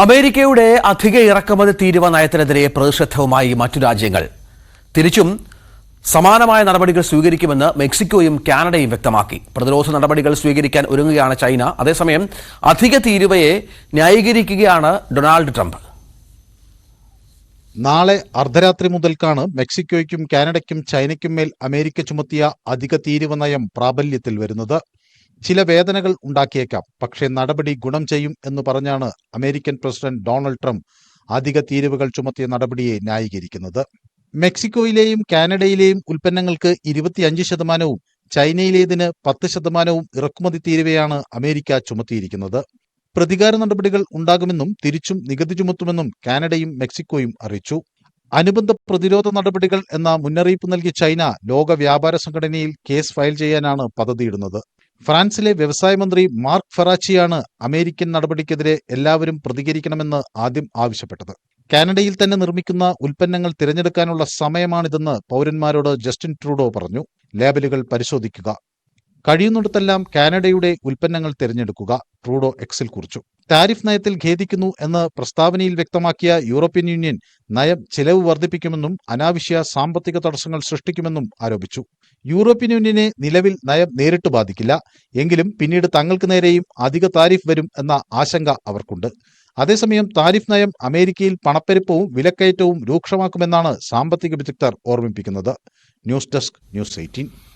അമേരിക്കയുടെ അധിക ഇറക്കുമതി തീരുവ നയത്തിനെതിരെ പ്രതിഷേധവുമായി മറ്റു രാജ്യങ്ങൾ. തിരിച്ചും സമാനമായ നടപടികൾ സ്വീകരിക്കുമെന്ന് മെക്സിക്കോയും കാനഡയും വ്യക്തമാക്കി. പ്രതിരോധ നടപടികൾ സ്വീകരിക്കാൻ ഒരുങ്ങുകയാണ് ചൈന. അതേസമയം അധിക തീരുവയെ ന്യായീകരിക്കുകയാണ് ഡൊണാൾഡ് ട്രംപ്. നാളെ അർദ്ധരാത്രി മുതൽക്കാണ് മെക്സിക്കോയ്ക്കും കാനഡയ്ക്കും ചൈനയ്ക്കും മേൽ അമേരിക്ക ചുമത്തിയ അധിക തീരുവ നയം പ്രാബല്യത്തിൽ വരുന്നത്. ചില വേദനകൾ ഉണ്ടാക്കിയേക്കാം. പക്ഷേ നടപടി ഗുണം ചെയ്യും എന്ന് പറഞ്ഞാണ് അമേരിക്കൻ പ്രസിഡന്റ് ഡൊണാൾഡ് ട്രംപ് അധിക തീരുവകൾ ചുമത്തിയ നടപടിയെ ന്യായീകരിക്കുന്നത്. മെക്സിക്കോയിലെയും കാനഡയിലെയും ഉൽപ്പന്നങ്ങൾക്ക് ഇരുപത്തിയഞ്ച് ശതമാനവും ചൈനയിലേതിന് പത്ത് ശതമാനവും ഇറക്കുമതി തീരുവയാണ് അമേരിക്ക ചുമത്തിയിരിക്കുന്നത്. പ്രതികാര നടപടികൾ ഉണ്ടാകുമെന്നും തിരിച്ചും നികുതി ചുമത്തുമെന്നും കാനഡയും മെക്സിക്കോയും അറിയിച്ചു. അനുബന്ധ പ്രതിരോധ നടപടികൾ എന്ന മുന്നറിയിപ്പ് നൽകിയ ചൈന ലോക വ്യാപാര സംഘടനയിൽ കേസ് ഫയൽ ചെയ്യാനാണ് പദ്ധതിയിടുന്നത്. ഫ്രാൻസിലെ വ്യവസായ മന്ത്രി മാർക്ക് ഫെറാച്ചിയാണ് അമേരിക്കൻ നടപടിക്കെതിരെ എല്ലാവരും പ്രതികരിക്കണമെന്ന് ആദ്യം ആവശ്യപ്പെട്ടത്. കാനഡയിൽ തന്നെ നിർമ്മിക്കുന്ന ഉൽപ്പന്നങ്ങൾ തിരഞ്ഞെടുക്കാനുള്ള സമയമാണിതെന്ന് പൗരന്മാരോട് ജസ്റ്റിൻ ട്രൂഡോ പറഞ്ഞു. ലേബലുകൾ പരിശോധിക്കുക. കഴിയുന്നിടത്തെല്ലാം കാനഡയുടെ ഉൽപ്പന്നങ്ങൾ തിരഞ്ഞെടുക്കുക ട്രൂഡോ എക്സിൽ കുറിച്ചു. താരിഫ് നയത്തിൽ ഖേദിക്കുന്നു എന്ന് പ്രസ്താവനയിൽ വ്യക്തമാക്കിയ യൂറോപ്യൻ യൂണിയൻ നയം ചെലവ് വർദ്ധിപ്പിക്കുമെന്നും അനാവശ്യ സാമ്പത്തിക തടസ്സങ്ങൾ സൃഷ്ടിക്കുമെന്നും ആരോപിച്ചു. യൂറോപ്യൻ യൂണിയനെ നിലവിൽ നയം നേരിട്ട് ബാധിക്കില്ല. എങ്കിലും പിന്നീട് തങ്ങൾക്ക് നേരെയും അധിക താരിഫ് വരും എന്ന ആശങ്ക അവർക്കുണ്ട്. അതേസമയം താരിഫ് നയം അമേരിക്കയിൽ പണപ്പെരുപ്പവും വിലക്കയറ്റവും രൂക്ഷമാക്കുമെന്നാണ് സാമ്പത്തിക വിദഗ്ധർ ഓർമ്മിപ്പിക്കുന്നത്. News desk news eighteen.